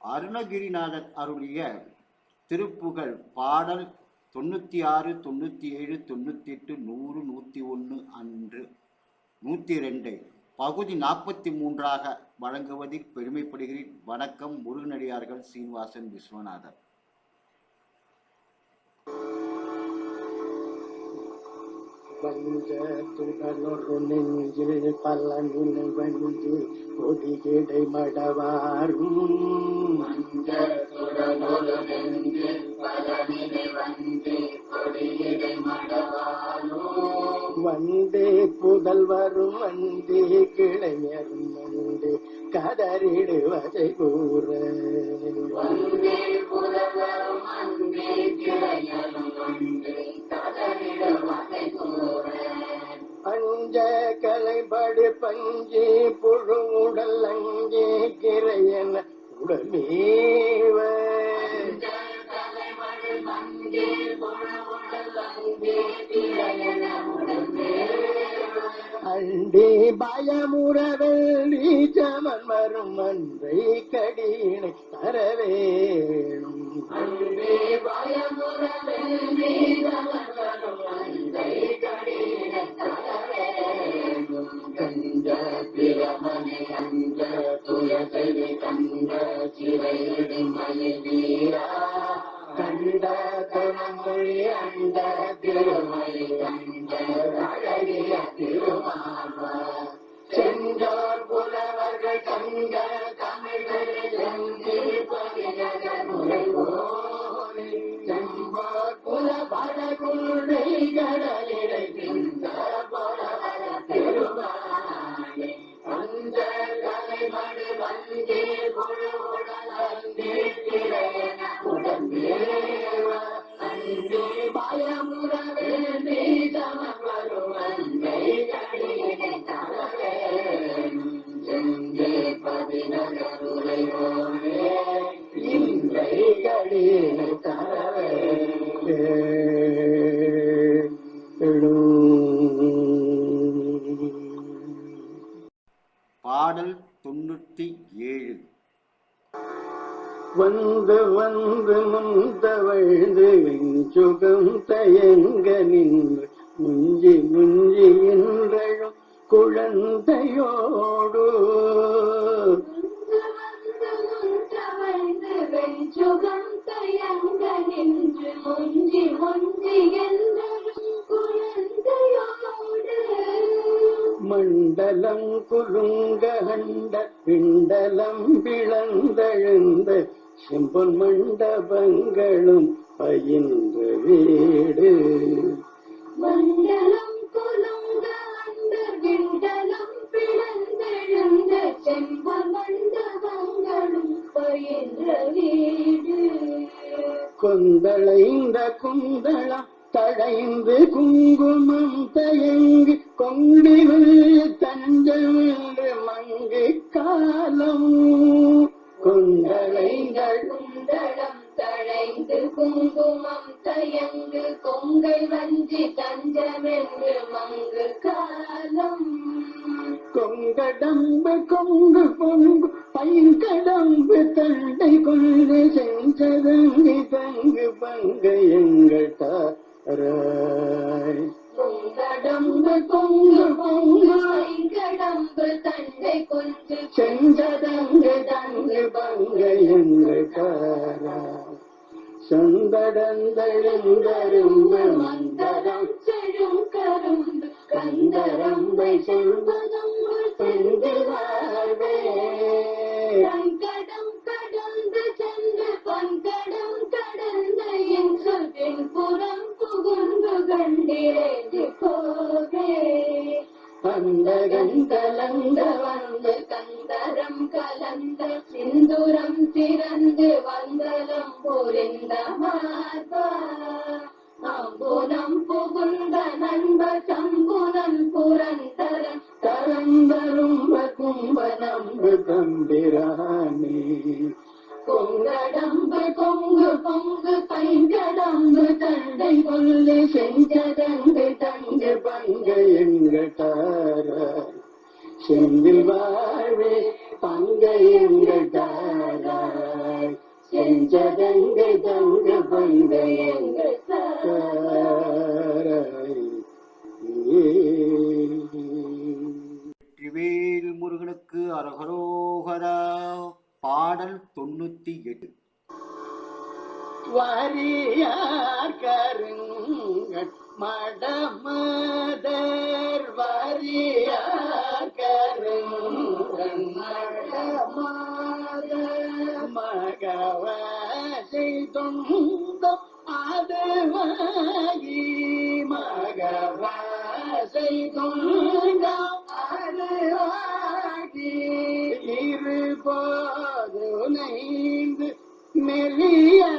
அருணகிரிநாதர் அருளிய திருப்புகழ் பாடல் தொண்ணூற்றி ஆறு தொண்ணூற்றி ஏழு தொண்ணூற்றி எட்டு நூறு நூற்றி ஒன்று அன்று. நூற்றி ரெண்டு பகுதி நாற்பத்தி மூன்றாக வழங்குவதில் பெருமைப்படுகிறேன். வணக்கம் முருகனடியார்கள் சீனிவாசன் விஸ்வநாதன் வஞ்ச துகளொரு நெஞ்சில் பல நிலை வஞ்சி மடவாரும் வஞ்ச துகளொரு நெஞ்சில் பல மடவாரும் வந்தே புதல்வரும் வந்தே கிளைஞரும் வந்து கதறிடுவதை கூற. வந்தே புதல்வரும் வந்தே கிளைஞரும் வந்தே கதறிடுவதை அஞ்ச கலைபடு பஞ்சே புழு உடல் அங்கே கிரையன உடமேவ அண்டே பயமுறவெள்ளி சமன் வரும் அன்றை கடியினை கஞ்ச பிரமணி அஞ்ச துயசை கந்த கண்ட கண்ட அழகிய திருமாவா சென்றோர் புலவர்கள் கண்ட தமிழ் பாடல் தொண்ணூற்றி ஏழு. வந்து வந்து முந்தவழ்ந்து சுகம் தயங்க நின்று முஞ்சி முஞ்சி என்றழும் குழந்தையோடு. சுகம் தயங்க நின்று முஞ்சி முஞ்சி என்றும் குழந்தையோடு மண்டலம் குலுங்க கண்ட பிண்டலம் பிளந்தெழுந்த செம்பொன் மண்டபங்களும் பயின்ற வீடு. மண்டலம் குலுங்க அந்த விண்டலம் பிளந்தெழுந்த செம்ப மண்டபங்களும் பயின்ற வீடு. கொந்தளைந்த குந்தளம் தழைந்து குங்குமம் தயங்கு கொண்டிவில் தஞ்சமின்று மங்கு காலம். கொந்தளைங்கள் தழைந்து குங்குமம் தயங்கு கொங்கை வஞ்சி தஞ்சமென்று மங்கு காலம். கொங்கடம்பு கொங்கு பொங்கு பைங்கடம்பு தண்டை கொண்டு செஞ்சதங்கு தங்கு பங்கு எங்கள் தாராய் சொந்தடந்தெழுந்தரும்பு மந்தரம். செழும் கரும்பு கந்தரம்பை சொல்வதும் சென்று வாழ்வே கடம் கடந்து சென்று பங்கடம் கடந்த என் சொல்லின் புறம் புகுந்து கண்டிரேந்து போகே அந்த கந்தலந்த வந்து கந்தரம் கலந்த சிந்துரம் திறந்து வந்தலம் புரிந்த மார்பா அம்புனம் புகுந்த நண்ப சம்புனன் புரந்தரன் தரந்தரும் கும்பனம் தம்பிரானே கொங்கடம்பு கொங்கு பொங்கு பைங்கடம்பு தண்டை கொள்ளு செஞ்சதங்கு தங்கு பங்கு எங்கள் தாரா செந்தில் வாழ்வே பங்க எங்கள் தாரா பஞ்சகங்கை தங்க பங்க எங்கள் வெற்றிவேல் முருகனுக்கு அரகரோகரா பாடல் தொண்ணூத்தி எட்டு. வாரியார் கருங்கள் மடமதர் வாரியார் கருங்கள் மடமத மகவலை தொங்கும் அதுவாகி மகவாசை தொங்கும் அதுவாகி இருபோது நைந்து মেলিয়া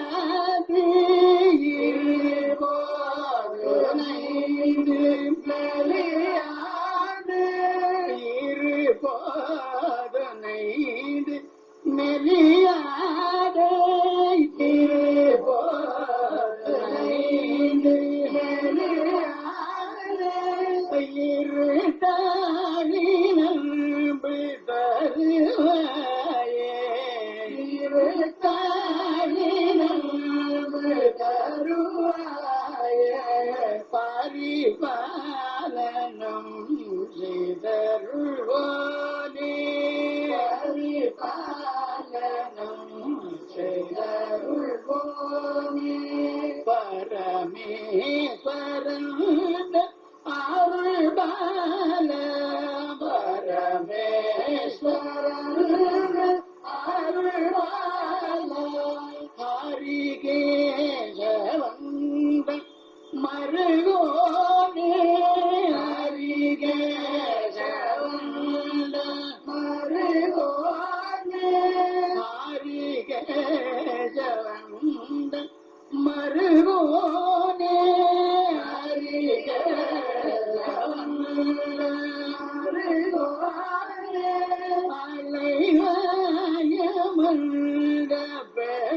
தருவாயே பரிபாலனம் செய்தருள்வோனே. பரிபாலனம் செய்தருள்வோனே. பரமேஸ்வரன்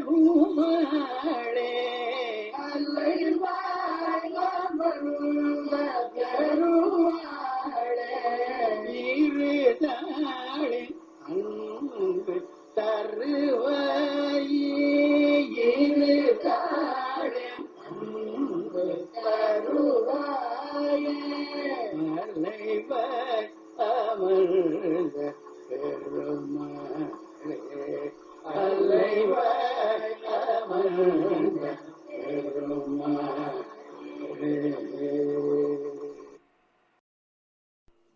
பெருமாளே இருதாளே அன்பு தருவாயே. இருதாளே அன்பு தருவாயே. அலைவாய் அமர்ந்த பெருமாளே அலைவாய் அமர்ந்த பெருமாளே.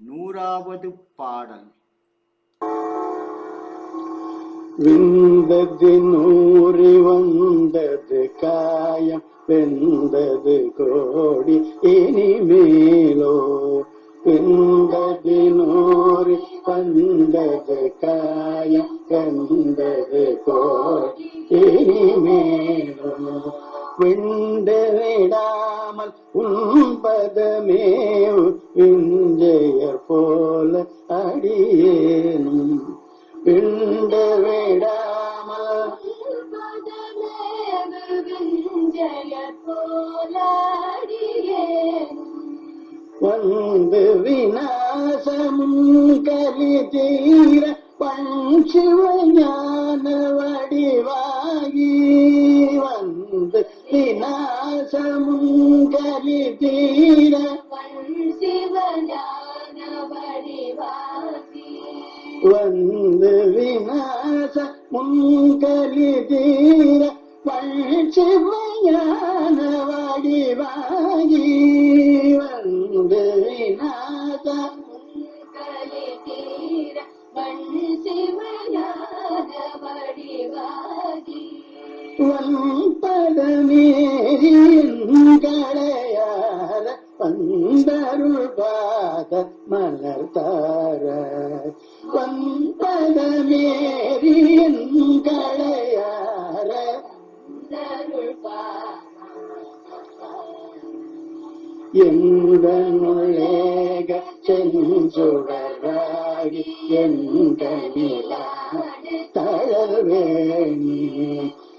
நூறாவது பாடல். விந்தது நூறி வந்தது காயம் வெந்தது கோடி இனிமேலோ விந்தது நூறி வந்தது காயம் வெந்தது கோடி இனிமேலோ விண்டு விடாமல் உன்பதமே விஞ்சையர் போல அடியேனும் விண்டு விடாமல் வந்து விநாசமும் கலி தீர பஞ்சிவஞான வடிவாகி வந்து விநாசமும் கலி தீர வந்து விநாச முன்கலி தீர பஞ்சிவஞான வடிவாகி வந்து வன்பதமேறியங்களையார வந்தருள் பாத மலர்த்தார வன்பதமேறியங்களையார எங்களுள்ளேக செஞ்சுடராகி எங்களில தளர்வேணி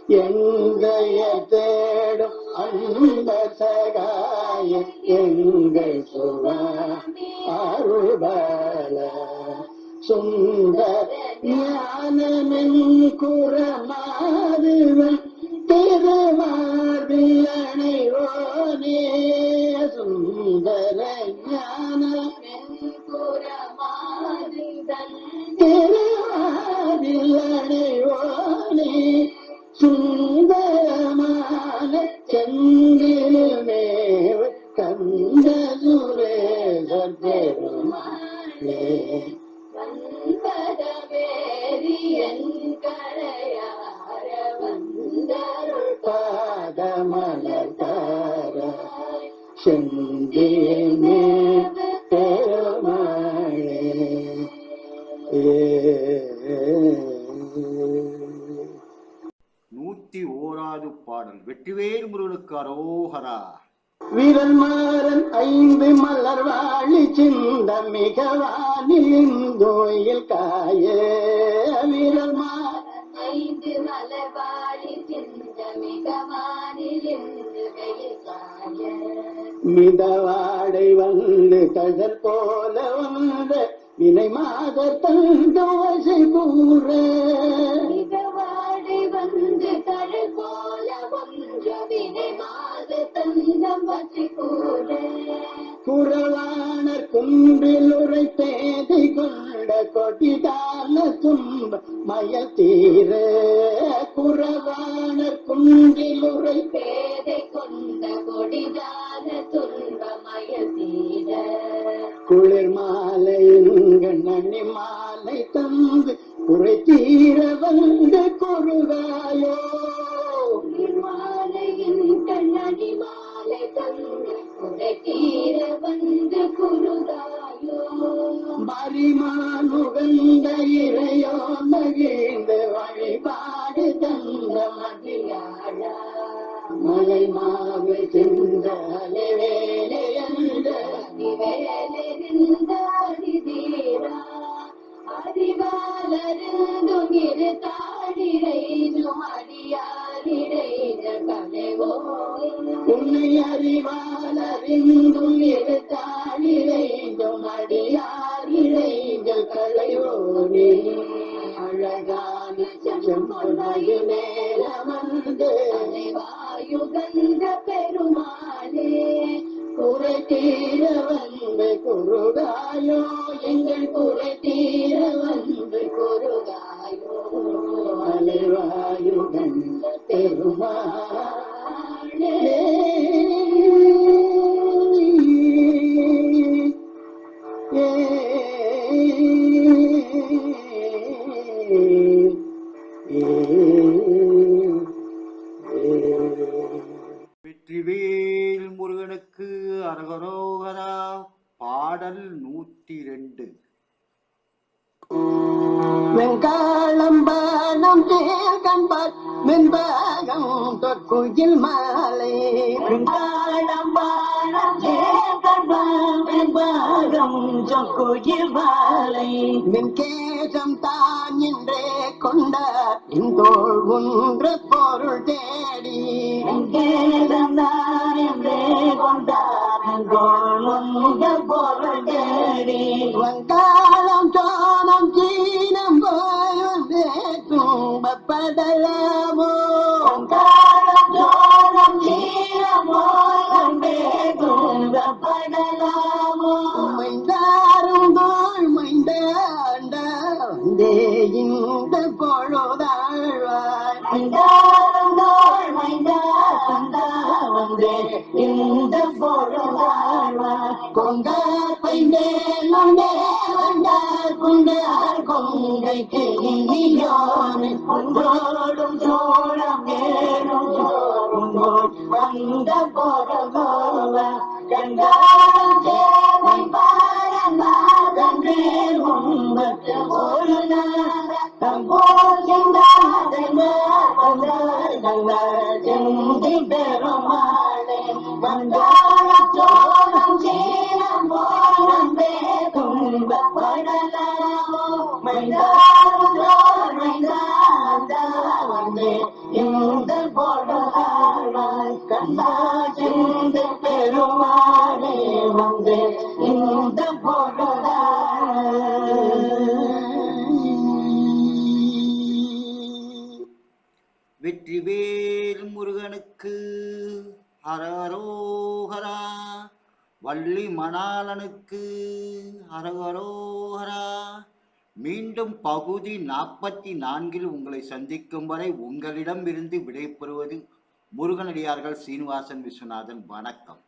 எங்கைய தேடும் அன்ப சகாய எங்கள் சும அருள்பல சுந்தர ஞானமின் குரமாறுவன் திருமாதியனை ஓனே. சுந்தர ஞான சுந்தரமான செந்திலுமேவ கந்த சுரேசர் பெருமாளே வந்ததவேறி என் கரையார வந்தருள் பாதமலர்கார விரல் மாறன் ஐந்து மலர் வாழி சிந்த மிக வானிலிந்தோயில் காய. விரல் மாறன் ஐந்து சிந்த மிகவானில் இன்று வெயில் காய மிதவாடை வந்து கழல் போல வந்த வினை மாத தந்தோசை கூற. மிகவாடி வந்து தழல் போல ஒன்று வினை மாத தந்தம் வச்சு குன்றில் உரை பேதை கொண்ட கொடிதான துன்ப மயல் தீர. குறவாணர் குன்றில் உரை பேதை கொண்ட கொடிதான துன்பமய மரிமானுகந்த இறையோ மகிழ்ந்த வழிபாடு தந்த மதியாளா மலை மாவை சென்ற வேலை என்ற வேலிருந்த அதிதீரா அறிவாலருந்தும் இரு தாடிரைதும் அடியாரிடைத கலைவோ உன்னை அறிவாலறிந்தும் இருத்தாளிரைந்தும் அடியாரிழைகள் அழகான செம்பொன்னையு மேலமர்ந்து வாயுகந்த பெருமாளே குறை தீர வந்து குருகாயோ எங்கள் குறை தீர வந்து குருகாயோ அலைவாயுடன் பெருமாளே. கண்பார் மென்பாகம் தொற்குயில் மாலை. மென்பாகம் தொற்குயில் மாலை. மின்கேசம் தான் என்றே கொண்டார். இந்தோள் ஒன்ற பொருள் தேடி. மின்கேசம் தான் என்றே கொண்டார். இந்தோள் ஒன்ற பொருள் தேடி. வங்காளம் துன்பப்படலாமோ பாரநாதன்றே உம்பத்து ஒரு பெருமாளே வந்தார சோழம் சீனம் போலம் துன்பப்படலாமோ மைந்தாரோ மைந்தாந்தா வந்தே இந்த பொருளாய் கண்டா பெருமாளே வந்தே இந்த வெற்றிவேல் முருகனுக்கு ஹரஹரோஹரா வள்ளி மணாளனுக்கு ஹரஹரோஹரா மீண்டும் பகுதி நாற்பத்தி நான்கில் உங்களை சந்திக்கும் வரை உங்களிடமிருந்து விடைபெறுவது முருகனடியார்கள் சீனிவாசன் விஸ்வநாதன். வணக்கம்.